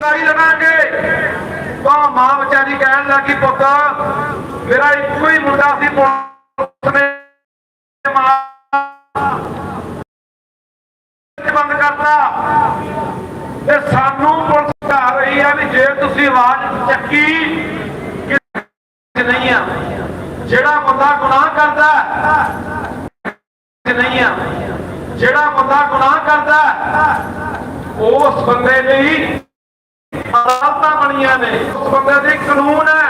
ਲੜਾਈ ਲੜਾਂਗੇ। ਤਾਂ ਮਾਂ ਵਿਚਾਰੀ ਕਹਿਣ ਲੱਗੀ, ਪੁੱਤ, ਮੇਰਾ ਇੱਕੋ ਹੀ ਮੁੰਡਾ ਸੀ, ਪੁਲਿਸ ਨੇ ਬੰਦ ਕਰਤਾ। ਤੇ ਸਾਨੂੰ ਪੁਲਿਸ ਕਹਾ ਰਹੀ ਆ ਵੀ ਜੇ ਤੁਸੀਂ ਆਵਾਜ਼ ਚੱਕੀ ਕਿ ਨਹੀਂ ਆ। ਜਿਹੜਾ ਬੰਦਾ ਗੁਨਾਹ ਕਰਦਾ ਨਹੀਂ ਆ। ਜਿਹੜਾ ਬੰਦਾ ਗੁਨਾਹ ਕਰਦਾ, ਉਸ ਬੰਦੇ ਲਈ ਅਦਾਲਤਾਂ ਬਣੀਆਂ ਨੇ। ਉਸ ਬੰਦੇ ਦੇ ਕਾਨੂੰਨ ਹੈ।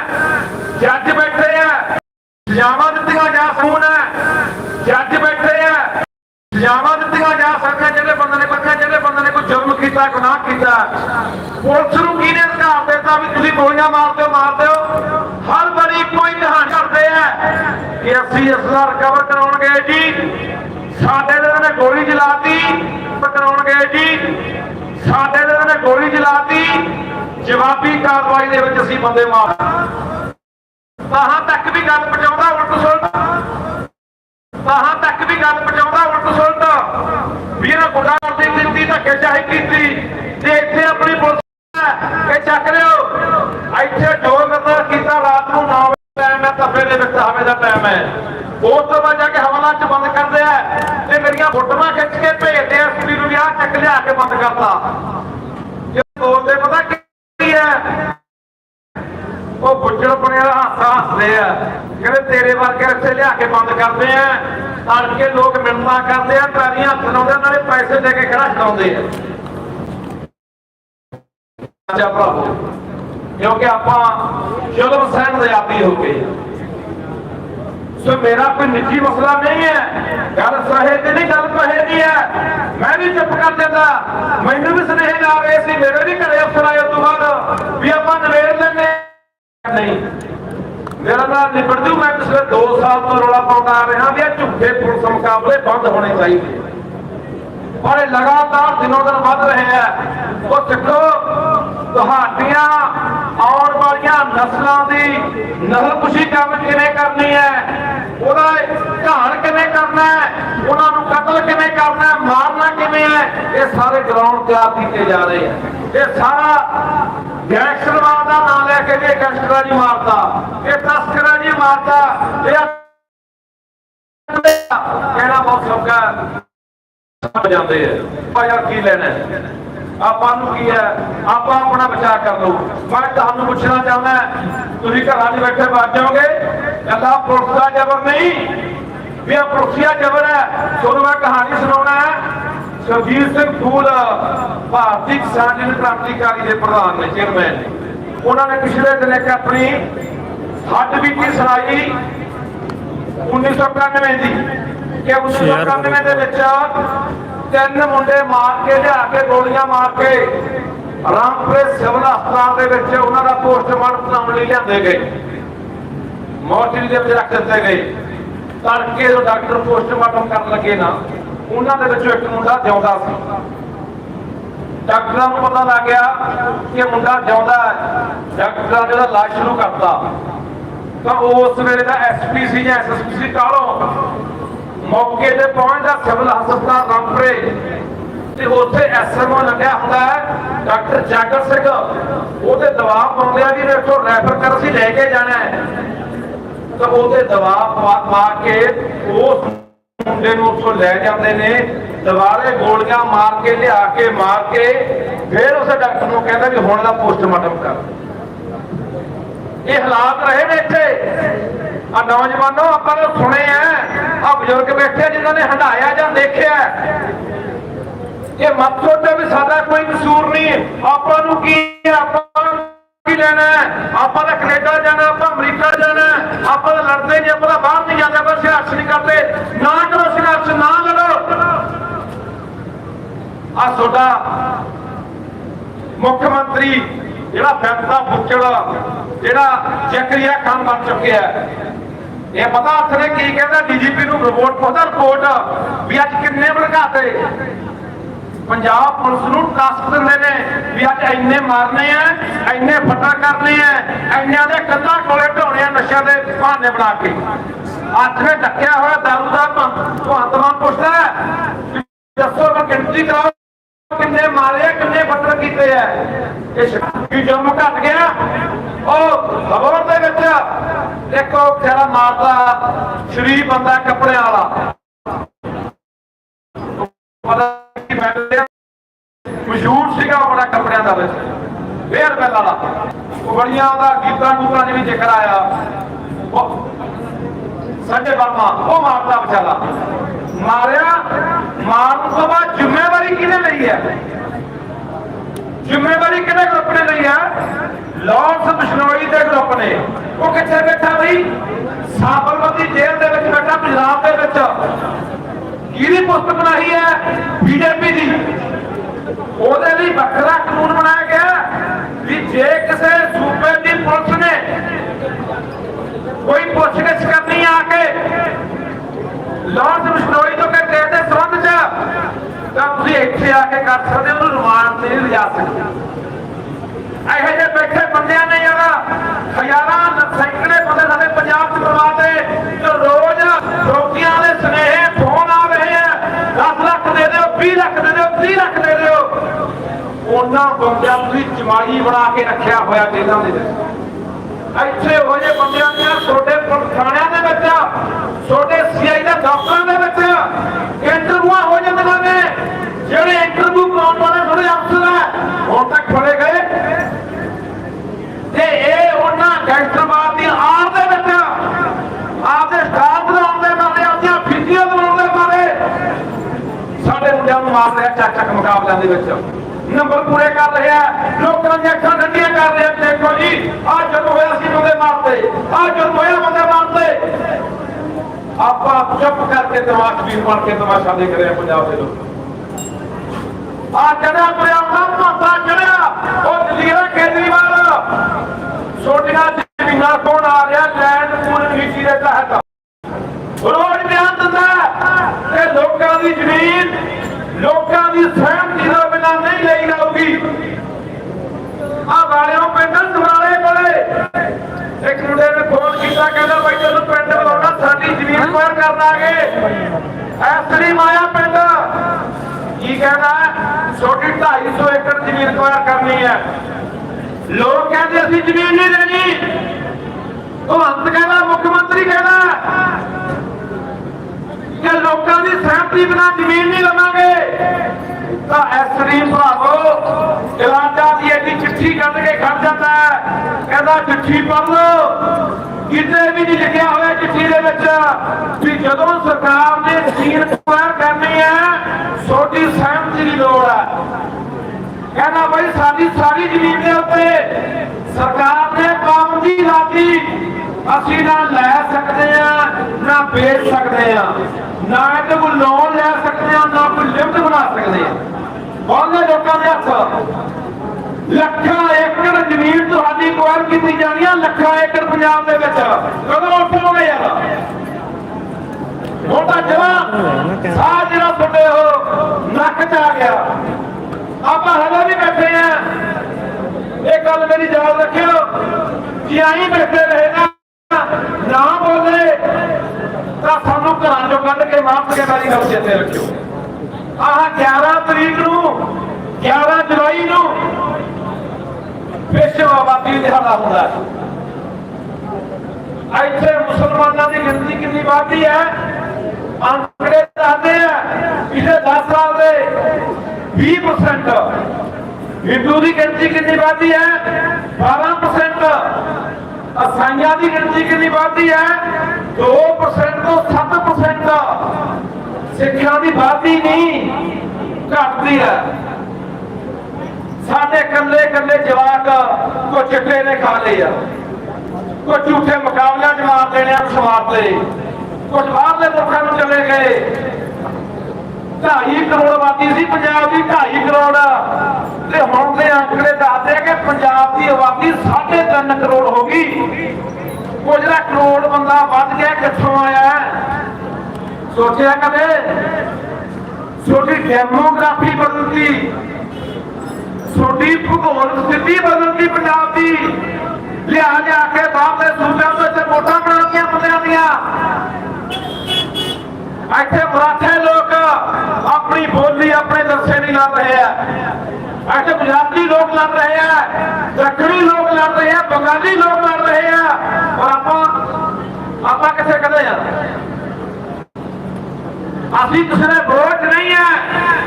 ਜੱਜ ਬੈਠੇ ਆ। ਸਜ਼ਾਵਾਂ ਦਿੱਤੀਆਂ ਜਾ ਸਕੂਨ ਹੈ ਜੱਜ ਬੈਠੇ ਆ। ਸਜ਼ਾਵਾਂ ਦਿੱਤੀਆਂ ਜਾ ਸਕਦੀਆਂ ਜਿਹੜੇ ਬੰਦੇ ਨੇ ਬੱਚਾ ਜਿਹੜੇ ਬੰਦੇ ਨੇ ਕੋਈ ਜੁਰਮ ਕੀਤਾ, ਗੁਨਾਹ ਕੀਤਾ, ਪੁਲਿਸ ਨੂੰ ਕਿਹਨੇ ਅਧਿਕਾਰ ਦਿੱਤਾ ਵੀ ਤੁਸੀਂ ਗੋਲੀਆਂ ਮਾਰਦੇ ਹੋ ਮਾਰਦੇ ਹੋ? ਹਰ ਵਾਰੀ ਕੋਈ ਕਹਾਣੀ ਕਰਦੇ ਆ ਕਿ ਅਸੀਂ ਅਸਲਾ ਰਿਕਵਰ ਕਰਾਉਣ ਗਏ ਜੀ। ਸਾਡੇ ਦੇ ਨੇ ਗੋਲੀ ਚਲਾਤੀ ਕਰਾਉਣ ਜੀ। ਸਾਡੇ ਦੇ ਨੇ ਗੋਲੀ ਚਲਾਤੀ ਜਵਾਬੀ ਕਾਰਵਾਈ ਦੇ ਵਿੱਚ ਅਸੀਂ ਬੰਦੇ ਮਾਰ ਤਾਹਾਂ ਤੱਕ ਵੀ ਗੱਲ ਪਹੁੰਚਾਉਂਦਾ, ਉਲਟ ਸੁਲਟ। ਤਾਹਾਂ ਤੱਕ ਵੀ ਗੱਲ ਪਹੁੰਚਾਉਂਦਾ, ਉਲਟ ਸੁਲਟ। ਵੀ ਇਹਨਾਂ ਗੁੰਡਾਗਰਦੀ ਕੀਤੀ ਧੱਕੇ ਚਾਹੀ ਕੀਤੀ। ਤੇ ਇੱਥੇ ਆਪਣੀ ਪੁਲਿਸ ਇਹ ਚੱਕ ਲਿਓ। ਇੱਥੇ ਜੋ ਕਰਦਾ ਕੀਤਾ, ਰਾਤ ਨੂੰ 9 ਵਜੇ ਟਾਈਮ ਹੈ ਤੱਬੇ ਦੇ ਵਿੱਚ ਹਵੇ ਦਾ ਟਾਈਮ ਹੈ। ਉਸ ਤੋਂ ਬਾਅਦ ਜਾ ਕੇ ਹਵਾਲਾ ਚ ਬੰਦ ਕਰਦੇ ਆ ਤੇ ਮੇਰੀਆਂ ਫੋਟੋਆਂ ਖਿੱਚ ਕੇ ਭੇਜਦੇ ਆ ਸ੍ਰੀ ਨੂੰ ਵਿਆਹ ਚੱਕ ਲਿਆ ਕੇ ਬੰਦ ਕਰਤਾ ਇਹ ਬੋਲਦੇ ਪਤਾ ਕੀ ਹੈ ਉਹ ਬੁੱਝੜ ਬਣੇ ਵਾਲਾ ਹਾਸਾ ਹੱਸਦੇ ਆ ਕਹਿੰਦੇ ਤੇਰੇ ਵਰਗੇ ਇੱਥੇ ਲਿਆ ਕੇ ਬੰਦ ਕਰਦੇ ਆ। ਤੜਕੇ ਲੋਕ ਮਿੰਨਤਾਂ ਕਰਦੇ ਆ ਤਾਰੀਆਂ ਹੱਥ ਲਾਉਂਦੇ ਨਾਲੇ ਪੈਸੇ ਦੇ ਕੇ ਖੜਾ ਛਡਾਉਂਦੇ ਆ। ਅੱਛਾ ਭਰਾਵੋ ਕਿਉਂਕਿ ਆਪਾਂ ਜ਼ੁਲਮ ਸਹਿਣ ਦੇ ਆਦੀ ਹੋ ਗਏ। ਸੋ ਮੇਰਾ ਕੋਈ ਨਿੱਜੀ ਮਸਲਾ ਨਹੀਂ ਹੈ। ਗੱਲ ਸਹੇ ਤੇ ਨਹੀਂ, ਗੱਲ ਪਹੇ ਦੀ ਹੈ। ਮੈਂ ਵੀ ਚੁੱਪ ਕਰ ਜਾਂਦਾ ਮੈਨੂੰ ਵੀ ਸੁਨੇਹੇ ਆ ਰਹੇ ਸੀ, ਮੇਰੇ ਵੀ ਘਰੇ ਅਫਸਰ ਆਏ ਉਸ ਤੋਂ ਬਾਅਦ ਵੀ ਆਪਾਂ ਨਵੇੜ ਨਹੀਂ। ਮੇਰਾ ਨਾਮ ਨਿਬੜ ਜੂ ਮੈਂ ਪਿਛਲੇ 2 ਸਾਲ ਤੋਂ ਰੌਲਾ ਪਾਉਂਦਾ ਆ ਰਿਹਾ ਵੀ ਇਹ ਝੂਠੇ ਪੁਲਿਸ ਮੁਕਾਬਲੇ ਬੰਦ ਹੋਣੇ ਚਾਹੀਦੇ ਔਰ ਇਹ ਲਗਾਤਾਰ ਦਿਨੋਂ ਦਿਨ ਵੱਧ ਰਹੇ ਆ। ਉਹ ਸਿੱਖੋ ਤੁਹਾਡੀਆਂ ਨਸਲਾਂ ਦੀ ਨਸਲਕੁਸ਼ੀ ਕੰਮ ਕਿਵੇਂ ਕਰਨੀ ਹੈ? ਉਹਦਾ ਘਾਣ ਕਿਵੇਂ ਕਰਨਾ ਹੈ? ਉਹਨਾਂ ਨੂੰ ਕਤਲ ਕਿਵੇਂ ਕਰਨਾ ਹੈ? ਮਾਰਨਾ ਕਿਵੇਂ ਹੈ? ਇਹ ਸਾਰੇ ਗਰਾਊਂਡ ਤਿਆਰ ਕੀਤੇ ਜਾ ਰਹੇ ਆ। ਇਹ ਸਾਰਾ ਗੈਂਗਸਟਰਵਾਦ ਦਾ ਨਾਂ ਲੈ ਕੇ ਵੀ ਇਹ ਗੈਂਗਸਟਰਾਂ ਨਹੀਂ ਮਾਰਦਾ, ਇਹ ਤਸਕਰਾਂ ਨਹੀਂ ਮਾਰਦਾ, ਇਹ ਕਹਿਣਾ ਬਹੁਤ ਸੌਖਾ ਸਮਝ ਜਾਂਦੇ ਆ। ਯਾਰ ਕੀ ਲੈਣਾ ਆਪਾਂ ਨੂੰ ਕੀ ਹੈ? ਆਪਾਂ ਆਪਣਾ ਬਚਾਅ ਕਰ ਲਓ। ਮੈਂ ਤੁਹਾਨੂੰ ਪੁੱਛਣਾ ਚਾਹੁੰਦਾ ਤੁਸੀਂ ਘਰਾਂ 'ਚ ਬੈਠੇ ਬਚ ਜਾਓਗੇ? ਕਹਿੰਦਾ ਪੁਲਿਸ ਦਾ ਜ਼ਬਰ ਨਹੀਂ। ਵੀ ਇਹ ਪੁਲਿਸਿਆ ਜ਼ਬਰ ਹੈ। ਤੁਹਾਨੂੰ ਮੈਂ ਕਹਾਣੀ ਸੁਣਾਉਣਾ ਹੈ। ਸਰਜੀਤ ਸਿੰਘ ਫੂਲ ਭਾਰਤੀ ਕਿਸਾਨ ਯੂਨੀਅਨ ਕ੍ਰਾਂਤੀਕਾਰੀ ਦੇ ਪ੍ਰਧਾਨ ਨੇ ਚੇਅਰਮੈਨ ਨੇ। ਉਹਨਾਂ ਨੇ ਪਿਛਲੇ ਦਿਨ ਇੱਕ ਆਪਣੀ ਹੱਡ ਬੀਤੀ ਸੁਣਾਈ 1991 ਦੀ। ਕਿ 1991 ਦੇ ਵਿੱਚ ਤਿੰਨ ਮੁੰਡੇ ਮਾਰ ਕੇ ਲਿਆ ਕੇ ਗੋਲੀਆਂ ਮਾਰ ਕੇ ਰਾਮਪੁਰੇ ਸਿਵਲ ਹਸਪਤਾਲ ਦੇ ਵਿੱਚ ਉਹਨਾਂ ਦਾ ਪੋਸਟਮਾਰਟਮ ਕਰਾਉਣ ਲਈ ਲਿਆਂਦੇ ਗਏ। ਮੋਰਚਰੀ ਦੇ ਵਿੱਚ ਰੱਖ ਦਿੱਤੇ ਗਏ। ਤੜਕੇ ਜਦੋਂ ਡਾਕਟਰ ਪੋਸਟਮਾਰਟਮ ਕਰਨ ਲੱਗੇ ਨਾ, ਉਹਨਾਂ ਦੇ ਵਿੱਚੋਂ ਇੱਕ ਮੁੰਡਾ ਜਿਉਂਦਾ ਸੀ। ਡਾਕਟਰਾਂ ਨੂੰ ਪਤਾ ਲੱਗ ਗਿਆ ਕਿ ਮੁੰਡਾ ਜਿਉਂਦਾ ਹੈ। ਡਾਕਟਰਾਂ ਨੇ ਉਹਦਾ ਇਲਾਜ ਸ਼ੁਰੂ ਕਰਤਾ। ਤਾਂ ਉਸ ਵੇਲੇ ਦਾ ਐਸਪੀ ਸੀ ਜਾਂ ਐਸਐਸਪੀ ਸੀ ਕਾਲੋ ਮੌਕੇ ਤੇ ਪਹੁੰਚਦਾ ਸਿਵਲ ਹਸਪਤਾਲ ਰਾਮਪੁਰੇ। ਤੇ ਉੱਥੇ ਐਸਐਮਓ ਲੱਗਿਆ ਹੁੰਦਾ ਹੈ, ਡਾਕਟਰ ਜਾਗਰ ਸਿੰਘ। ਉਹਦੇ ਦਬਾਅ ਪਾਉਂਦੇ ਆ ਵੀ ਇਹਨੂੰ ਰੈਫਰ ਕਰ ਅਸੀਂ ਲੈ ਕੇ ਜਾਣਾ ਹੈ। ਤਾਂ ਉਹਦੇ ਦਬਾਅ ਪਾ ਕੇ ਉਸ ਮੁੰਡੇ ਨੂੰ ਉੱਥੋਂ ਲੈ ਜਾਂਦੇ ਨੇ। ਦੁਬਾਰੇ ਗੋਲੀਆਂ ਮਾਰ ਕੇ, ਲਿਆ ਕੇ, ਮਾਰ ਕੇ, ਫਿਰ ਉਸ ਡਾਕਟਰ ਨੂੰ ਕਹਿੰਦਾ ਵੀ ਹੁਣ ਦਾ ਪੋਸਟਮਾਰਟਮ ਕਰ। ਇਹ ਹਾਲਾਤ ਰਹੇ ਨੇ ਇੱਥੇ। ਆ ਨੌਜਵਾਨੋ, ਆਪਾਂ ਨੇ ਸੁਣੇ ਆ। ਆ ਬਜ਼ੁਰਗ ਬੈਠੇ ਆ ਜਿਨ੍ਹਾਂ ਨੇ ਹੰਡਾਇਆ ਜਾਂ ਦੇਖਿਆ। ਇਹ ਮਤ ਸੋਚੋ ਵੀ ਸਾਡਾ ਕੋਈ ਕਸੂਰ ਨਹੀਂ। ਆਪਾਂ ਨੂੰ ਕੀ ਆਪਾਂ ਕੀ ਲੈਣਾ ਆਪਾਂ ਤਾਂ ਕੈਨੇਡਾ ਜਾਣਾ, ਆਪਾਂ ਅਮਰੀਕਾ ਜਾਣਾ। ਆਪਾਂ ਦਾ ਲੜਦੇ ਨਹੀਂ, ਆਪਾਂ ਦਾ ਬਾਹਰ ਨਹੀਂ ਜਾਂਦੇ, ਆਪਾਂ ਸੰਘਰਸ਼ ਨਹੀਂ ਕਰਦੇ। ਨਾ ਕਰੋ ਸੰਘਰਸ਼, ਨਾ ਲੜੋ। ਆ ਤੁਹਾਡਾ ਮੁੱਖ ਮੰਤਰੀ ਜਿਹੜਾ ਫੈਸਲਾ ਬੁੱਚੜ ਜਿਹੜਾ ਜ਼ਕਰੀਆ ਖਾਨ ਬਣ ਚੁੱਕਿਆ ਹੈ। ਇਹ ਪਤਾ ਹੱਥ ਕੀ ਕਹਿੰਦਾ, ਡੀਜੀਪੀ ਨੂੰ ਰਿਪੋਰਟ ਪਤਾ ਰਿਪੋਰਟ ਵੀ ਅੱਜ ਕਿੰਨੇ ਭੜਕਾਤੇ ਪੰਜਾਬ ਪੁਲਿਸ ਨੂੰ ਟਾਸਕ ਦਿੰਦੇ ਨੇ ਵੀ ਅੱਜ ਇੰਨੇ ਮਾਰਨੇ ਆ, ਇੰਨੇ ਫੱਟਾ ਕਰਨੇ ਆ, ਇੰਨਿਆਂ ਦੇ ਕੰਧਾਂ ਕੋਲੇ ਢਾਉਣੇ ਆ ਨਸ਼ਿਆਂ ਦੇ ਬਹਾਨੇ ਬਣਾ ਕੇ। ਹੱਥ ਨੇ ਢੱਕਿਆ ਹੋਇਆ ਦਾਰੂ ਦਾ ਭਗਵੰਤ ਮਾਨ ਪੁੱਛਦਾ ਦੱਸੋ ਮੈਂ ਗਿਣਤੀ ਕਰਾਓ ਕਿੰਨੇ ਮਾਰੇ ਆ, ਕਿੰਨੇ ਫੱਟਰ ਕੀਤੇ ਆ। ਇਹ ਕੀ ਜੁਰਮ ਘਟ ਗਿਆ। ਉਹ ਖਬਰ ਦੇ ਵਿੱਚ ਇੱਕ ਉਹ ਜਿਹੜਾ ਮਾਰਦਾ ਸ਼ਰੀਫ ਬੰਦਾ ਕੱਪੜਿਆਂ ਵਾਲਾ। ਮਸ਼ਹੂਰ ਸੀਗਾ ਬੜਾ ਕੱਪੜਿਆਂ ਦਾ ਵਿੱਚ। ਫੇਰ ਬੈਲ ਵਾਲਾ ਉਹ ਬੜੀਆਂ ਉਹਦਾ ਗੀਤਾਂ ਗੂਤਾਂ ਦੇ ਵੀ ਜ਼ਿਕਰ ਆਇਆ। ਸਾਡੇ ਸੰਜੇ ਵਰਮਾ ਉਹ ਮਾਰਦਾ ਵਿਚਾਰਾ। ਮਾਰਿਆ, ਮਾਰਨ ਤੋਂ ਬਾਅਦ ਜ਼ਿੰਮੇਵਾਰੀ ਕਿਹਨੇ ਲਈ ਹੈ? ਜ਼ਿੰਮੇਵਾਰੀ ਕਿਹਨੇ ਗਰੁੱਪ ਨੇ ਲਈ ਹੈ ਲਾਰਡਸ ਬਿਸ਼ਨੋਈ ਦੇ ਗਰੁੱਪ ਨੇ ਉਹ ਕਿੱਥੇ ਬੈਠਾ ਬਈ? ਸਾਬਰਮਤੀ ਜੇਲ੍ਹ ਦੇ ਵਿੱਚ ਬੈਠਾ, ਪੰਜਾਬ ਦੇ ਵਿੱਚ। ਕਿਹਦੀ ਪੁਸਤਕ ਬਣਾਈ ਹੈ? ਬੀਜੇਪੀ ਦੀ। ਉਹਦੇ ਲਈ ਵੱਖਰਾ ਕਾਨੂੰਨ ਬਣਾਇਆ ਗਿਆ ਵੀ ਜੇ ਕਿਸੇ ਸੂਬੇ ਦੀ ਪੁਲਿਸ ਨੇ ਕੋਈ ਪੁੱਛਗਿੱਛ ਕਰਨੀ ਆ ਕੇ ਲਾਰਡ ਬਿਸ਼ਨੋਈ ਤੋਂ ਕਿ ਕੇਸ ਦੇ ਸੰਬੰਧ ਚ ਤਾਂ ਤੁਸੀਂ ਇੱਥੇ ਆ ਕੇ ਕਰ ਸਕਦੇ ਉਹਨੂੰ ਰਿਮਾਂਡ ਤੇ ਲਿਜਾ ਸਕਦੇ। ਇਹੋ ਜਿਹੇ ਬੈਠੇ ਬੰਦਿਆਂ ਨੇ ਯਾਰ, ਹਜ਼ਾਰਾਂ ਸੈਂਕੜੇ ਬੰਦੇ ਸਾਡੇ ਪੰਜਾਬ ਚ ਕਰਵਾਤੇ ਜੋ ਰੋਜ਼ ਰੋਕੀਆਂ ਦੇ ਸਨੇਹੇ ਫੋਨ ਆ ਰਹੇ ਆ 10 ਲੱਖ ਦੇ ਦਿਓ 20 ਲੱਖ ਦੇ ਦਿਓ 30 ਲੱਖ ਦੇ ਦਿਓ। ਉਹਨਾਂ ਬੰਦਿਆਂ ਨੂੰ ਜਮਾਈ ਬਣਾ ਕੇ ਰੱਖਿਆ ਹੋਇਆ ਜੇਲ੍ਹਾਂ ਦੇ ਵਿੱਚ। ਇੱਥੇ ਹੋ ਜੇ ਬੰਦਿਆਂ ਦੀਆਂ ਛੋਟੇ ਥਾਣਿਆਂ ਦੇ ਵਿੱਚ ਛੋਟੇ ਸੀਆਈ ਦੇ ਦਫ਼ਤਰਾਂ ਦੇ ਵਿੱਚ ਇੰਟਰਵਿਊਆਂ ਹੋ ਜਾਂਦੀਆਂ ਨੇ? ਜਿਹੜੇ ਇੰਟਰਵਿਊ ਕਰਾਉਣ ਵਾਲੇ ਥੋੜੇ ਅਫਸਰ ਹੈ ਹੁਣ ਤੱਕ ਫੜੇ ਗਏ। ਤੇ ਇਹ ਉਹਨਾਂ ਗੈਂਗਸਟਰਵਾਦ ਦੀ ਆੜ ਦੇ ਵਿੱਚ ਆਪਦੇ ਸਟਾਫ ਬਣਾਉਣ ਦੇ ਮਾਰੇ ਆਪਦੀਆਂ ਫਿਜ਼ੀਓ ਬਣਾਉਣ ਦੇ ਮਾਰੇ ਸਾਡੇ ਮੁੰਡਿਆਂ ਨੂੰ ਮਾਰ ਰਿਹਾ ਚੱਕ ਚੱਕ ਮੁਕਾਬਲਿਆਂ ਦੇ ਵਿੱਚ। ਨੰਬਰ ਪੂਰੇ ਕਰ ਰਿਹਾ ਲੋਕਾਂ ਦੀਆਂ ਅੱਖਾਂ ਠੰਡੀਆਂ ਕਰ ਰਿਹਾ ਦੇਖੋ ਜੀ ਆ ਜਦੋਂ ਹੋਇਆ ਸੀ ਬੰਦੇ ਮਾਰਦੇ ਆ ਜਦੋਂ ਹੋਇਆ ਬੰਦੇ ਮਾਰਦੇ। ਆਪਾਂ ਚੁੱਪ ਕਰਕੇ ਦਿਮਾਗ ਵੀਰ ਬਣ ਕੇ ਤਮਾਸ਼ਾ ਦੇਖ ਰਹੇ ਆ ਪੰਜਾਬ ਦੇ ਲੋਕ। ਆ ਚੜਿਆ ਪਿਆ ਉਹਨਾਂ ਮਾਤਾ ਚੜਿਆ। ਉਹ ਦਲੀਰਾ ਕੇਜਰੀਵਾਲ। ਛੋਟੀਆਂ ਜ਼ਮੀਨਾਂ ਕੋਣ ਆ ਰਿਹਾ ਲੈਂਡ ਪੂਲ ਨੀਤੀ ਦੇ ਤਹਿਤ। ਰੋਜ਼ ਬਿਆਨ ਦਿੰਦਾ ਕਿ ਲੋਕਾਂ ਦੀ ਜ਼ਮੀਨ, ਲੋਕਾਂ ਦੀ ਸਹਿਮਤੀ ਤੋਂ ਬਿਨਾਂ ਨਹੀਂ ਲਈ ਜਾਊਗੀ। ਆ ਵਾਲਿਓ ਪਿੰਡ ਦੁਆਲੇ ਕੋਲੇ। ਇੱਕ ਮੁੰਡੇ ਨੇ ਫੋਨ ਕੀਤਾ, ਕਹਿੰਦਾ ਬਾਈ ਤੈਨੂੰ ਪਿੰਡ ਬੁਲਾਉਣਾ ਸਾਡੀ ਜ਼ਮੀਨ ਪਾਰ ਕਰ ਦਾਂਗੇ ਐਸਰੀ ਮਾਇਆ ਪਿੰਡ। ਕੀ ਕਹਿੰਦਾ? ਛੋਟੀ 250 ਏਕੜ ਜ਼ਮੀਨ ਕੁਆਰ ਕਰਨੀ ਹੈ। ਲੋਕ ਕਹਿੰਦੇ ਅਸੀਂ ਜ਼ਮੀਨ ਨਹੀਂ ਦੇਣੀ। ਉਹ ਅੰਤ ਕਹਿੰਦਾ, ਮੁੱਖ ਮੰਤਰੀ ਕਹਿੰਦਾ ਕਿ ਲੋਕਾਂ ਦੀ ਸਹਿਮਤੀ ਬਿਨਾਂ ਜ਼ਮੀਨ ਨਹੀਂ ਲਵਾਂਗੇ, ਤਾਂ ਐਸਰੀ ਭਰਾਵੋ ਇਲਾਕਾ ਦੀ ਐਡੀ ਚਿੱਠੀ ਕੱਢ ਕੇ ਖੜ ਜਾਂਦਾ ਕਹਿੰਦਾ, ਚਿੱਠੀ ਪੜ੍ਹ ਲਓ। ਕਿਤੇ ਵੀ ਨਹੀਂ ਲਿਖਿਆ ਹੋਇਆ ਚਿੱਠੀ ਦੇ ਵਿੱਚ ਵੀ ਜਦੋਂ ਸਰਕਾਰ ਨੇ ਜ਼ਮੀਨ ਕੁਆਰ ਛੋਟੀ ਸਹਿਮਤੀ ਦੀ ਲੋੜ ਹੈ ਕਹਿੰਦਾ ਬਈ ਸਾਡੀ ਸਾਰੀ ਜ਼ਮੀਨ ਦੇ ਉੱਤੇ ਸਰਕਾਰ ਨੇ ਪਾਬੰਦੀ ਲਾਤੀ ਅਸੀਂ ਨਾ ਲੈ ਸਕਦੇ ਆ, ਨਾ ਵੇਚ ਸਕਦੇ ਆ। ਨਾ ਇਹਦੇ ਕੋਲ ਲੋਨ ਲੈ ਸਕਦੇ ਆ, ਨਾ ਕੋਈ ਲਿਫਟ ਬਣਾ ਸਕਦੇ ਆ। ਉਹਨੇ ਲੋਕਾਂ ਦੇ ਹੱਥ ਲੱਖਾਂ ਏਕੜ ਜ਼ਮੀਨ ਤੁਹਾਡੀ ਕੁਆਰ ਕੀਤੀ ਜਾਣੀ ਆ, ਲੱਖਾਂ ਏਕੜ ਪੰਜਾਬ ਦੇ ਵਿੱਚ। ਕਦੋਂ ਉੱਠੋਗੇ ਯਾਰ? ਹੁਣ ਤਾਂ ਜਮਾ ਸਾਹ ਜਿਹੜਾ ਤੁਹਾਡੇ ਉਹ ਨੱਕ ਚ ਆ ਗਿਆ। ਆਪਾਂ ਹਲੇ ਵੀ ਬੈਠੇ ਆ। ਇਹ ਗੱਲ ਮੇਰੀ ਯਾਦ ਰੱਖਿਓ ਕਿ ਆਈ ਬੈਠੇ ਰਹੇ ਨਾ। ਨਾ ਬੋਲੇ ਤਾਂ ਸਾਨੂੰ ਘਰਾਂ ਚੋਂ ਕੱਢ ਕੇ ਵਾਪਸ ਕੇ ਵਾਲੀ ਗੱਲ ਚੇਤੇ ਰੱਖਿਓ। ਆਹ 11 ਤਰੀਕ ਨੂੰ 11 ਜੁਲਾਈ ਨੂੰ ਵਿਸ਼ਵ ਆਬਾਦੀ ਦਿਹਾੜਾ ਹੁੰਦਾ ਹੈ। ਇੱਥੇ ਮੁਸਲਮਾਨਾਂ ਦੀ ਗਿਣਤੀ ਕਿੰਨੀ ਵੱਧਦੀ ਹੈ? ਅੰਕੜੇ ਦੱਸਦੇ ਆ ਪਿਛਲੇ 10 ਸਾਲ ਦੇ 20% ਹਿੰਦੂ ਦੀ ਗਿਣਤੀ ਕਿੰਨੀ ਵੱਧਦੀ ਹੈ? 12% ਅਸਾਈਆਂ ਦੀ ਗਿਣਤੀ ਕਿੰਨੀ ਵੱਧਦੀ ਹੈ? 2% ਤੋਂ 7% ਸਿੱਖਾਂ ਦੀ ਵੱਧਦੀ ਨਹੀਂ, ਘਟਦੀ ਹੈ। ਸਾਡੇ ਕੱਲੇ ਕੱਲੇ ਜਵਾਕ ਕੋ ਚਿੱਟੇ ਨੇ ਖਾ ਲਏ ਆ। ਕੋ ਝੂਠੇ ਮੁਕਾਬਲਿਆਂ ਚ ਮਾਰ ਦੇਣੇ ਆ ਸਮਾਰਤੇ ਕੁਝ ਬਾਹਰਲੇ ਮੁਲਕਾਂ ਨੂੰ ਚਲੇ ਗਏ। 2.5 ਕਰੋੜ ਆਬਾਦੀ ਸੀ, ਪੰਜਾਬ ਦੀ 2.5 ਕਰੋੜ। ਤੇ ਹੁਣ ਦੇ ਅੰਕੜੇ ਦੱਸਦੇ ਕਿ ਪੰਜਾਬ ਦੀ ਆਬਾਦੀ 3.5 ਕਰੋੜ ਹੋ ਗਈ। ਉਹ ਜਿਹੜਾ ਕਰੋੜ ਬੰਦਾ ਵੱਧ ਗਿਆ, ਕਿੱਥੋਂ ਆਇਆ ਸੋਚਿਆ ਕਦੇ? ਛੋਟੀ ਡੈਮੋਗ੍ਰਾਫੀ ਬਦਲਦੀ ਛੋਟੀ ਭੂਗੋਲ ਸਥਿਤੀ ਬਦਲਦੀ ਪੰਜਾਬ ਦੀ। ਲਿਆ ਲਿਆ ਕੇ ਬਾਹਰਲੇ ਸੂਬਿਆਂ ਵਿੱਚ ਰਿਪੋਰਟਾਂ ਬਣਾਉਣੀਆਂ। ਬੰਦਿਆਂ ਇੱਥੇ ਮਰਾਠੇ ਲੋਕ ਆਪਣੀ ਬੋਲੀ, ਆਪਣੇ ਦਰਸੇ ਨਹੀਂ ਲੜ ਰਹੇ ਆ। ਇੱਥੇ ਪੰਜਾਬੀ ਲੋਕ ਲੜ ਰਹੇ ਆ, ਦੱਖਣੀ ਲੋਕ ਲੜ ਰਹੇ ਆ, ਬੰਗਾਲੀ ਲੋਕ ਲੜ ਰਹੇ ਆ। ਔਰ ਆਪਾਂ ਆਪਾਂ ਕਿੱਥੇ ਕਦੇ ਆ? ਅਸੀਂ ਕਿਸੇ ਦੇ ਵਿਰੋਧ ਨਹੀਂ ਹੈ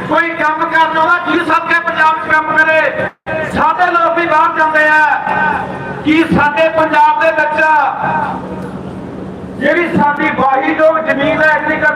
ਕੋਈ ਕੰਮ ਕਰਨ ਵਾਲਾ ਜੀ ਸਦਕੇ ਪੰਜਾਬ 'ਚ ਕੰਮ ਕਰੇ। ਸਾਡੇ ਲੋਕ ਵੀ ਬਾਹਰ ਜਾਂਦੇ ਆ। ਕੀ ਸਾਡੇ ਪੰਜਾਬ ਦੇ ਵਿੱਚ ਜਿਹੜੀ ਸਾਡੀ ਵਾਹੀ ਲੋਕ ਜ਼ਮੀਨ ਹੈ ਐਗਰੀਕਲਚਰ